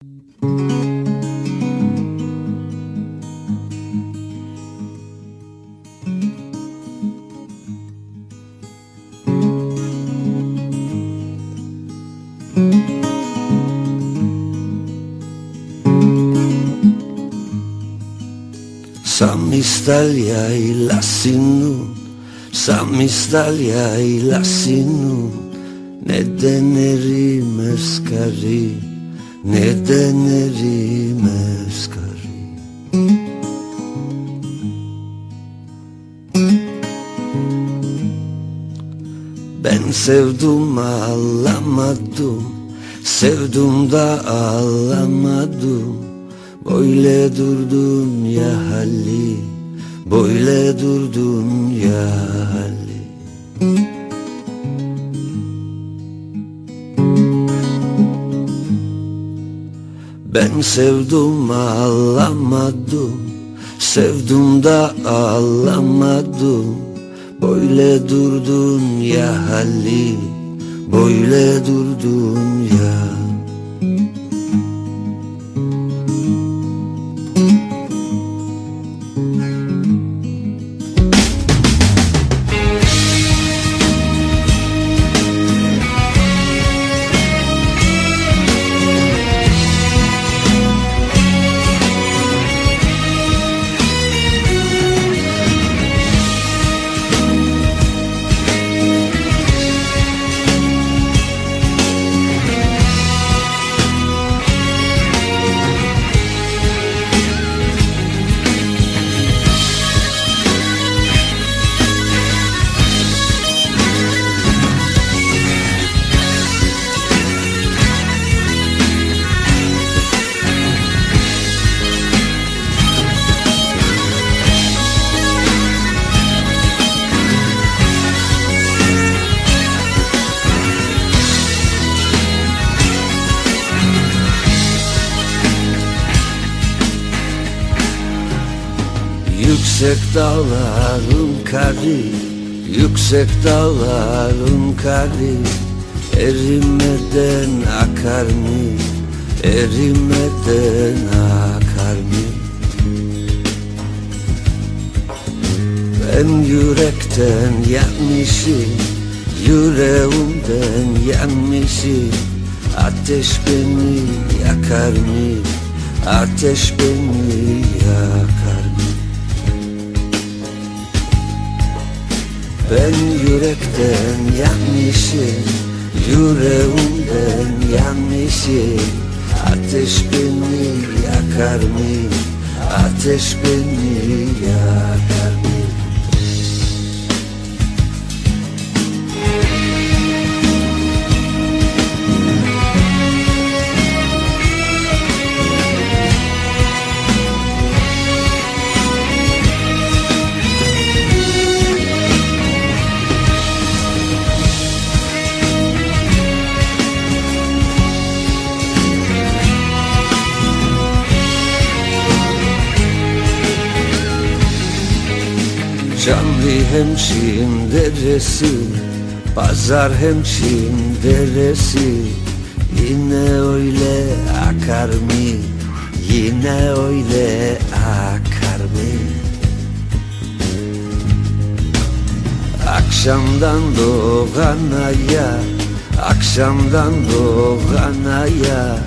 Samistalja i lasinun Samistalja i lasinun Ne deneri meskari Ne denerim eskari Ben sevdum ağlamadım. Sevdum da ağlamadım. Böyle durdun ya hali Böyle durdun ya hali Ben sevdum ağlamadım. Sevdum da ağlamadım. Böyle durdun ya hali Böyle durdun ya Yüksek dağların kari Yüksek dağların kari Erimeden akar mı? Erimeden akar mı? Ben yürekten yanmışım Yüreğimden yanmışım Ateş beni yakar mı? Ateş beni yakar mı? Ben yürekten yanmışım Yüreğimden yanmışım Ateş beni yakar mı? Ateş beni yakar mı? Canlı hemşin deresi Pazar hemşin deresi Yine öyle akar mı? Yine öyle akar mı? Akşamdan doğan aya Akşamdan doğan aya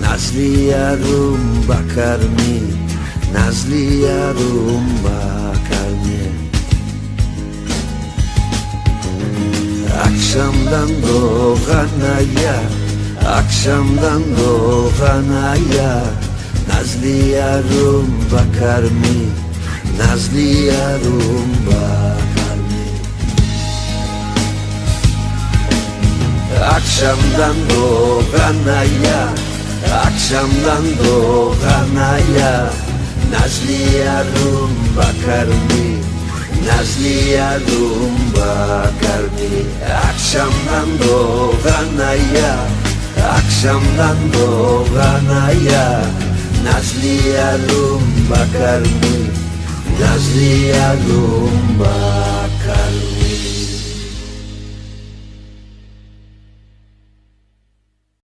Nazlı yarım bakar mı? Nazlı yarım bakar Akşamdan doğan aya Akşamdan doğan aya Nazlı yarım bakar mı? Nazlı yarım bakar mı? Akşamdan doğan aya Akşamdan doğan aya Nazlı yarım bakar mı? Nazlı yarım bakar mı? Akşamdan doğan aya Akşamdan doğan aya Nazlı yarım bakar mı? Nazlı yarım bakar